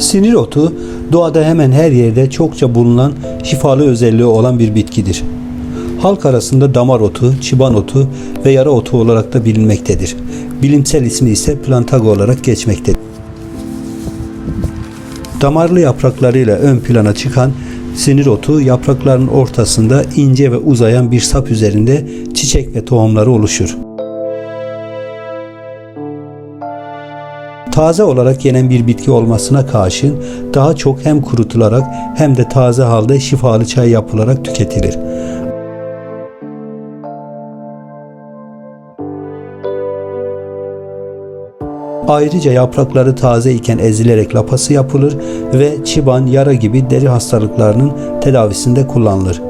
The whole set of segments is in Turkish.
Sinir otu doğada hemen her yerde çokça bulunan şifalı özelliği olan bir bitkidir. Halk arasında damar otu, çıban otu ve yara otu olarak da bilinmektedir. Bilimsel ismi ise plantago olarak geçmektedir. Damarlı yapraklarıyla ön plana çıkan sinir otu yaprakların ortasında ince ve uzayan bir sap üzerinde çiçek ve tohumları oluşur. Taze olarak yenen bir bitki olmasına karşın daha çok hem kurutularak hem de taze halde şifalı çay yapılarak tüketilir. Ayrıca yaprakları taze iken ezilerek lapası yapılır ve çiban, yara gibi deri hastalıklarının tedavisinde kullanılır.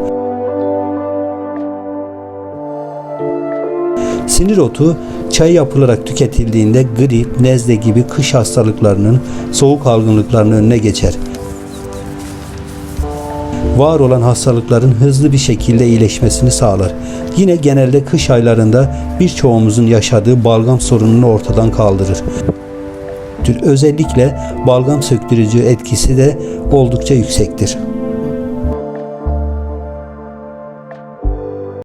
Sinir otu çay yapılarak tüketildiğinde grip, nezle gibi kış hastalıklarının, soğuk algınlıklarının önüne geçer. Var olan hastalıkların hızlı bir şekilde iyileşmesini sağlar. Yine genelde kış aylarında birçoğumuzun yaşadığı balgam sorununu ortadan kaldırır. Özellikle balgam söktürücü etkisi de oldukça yüksektir.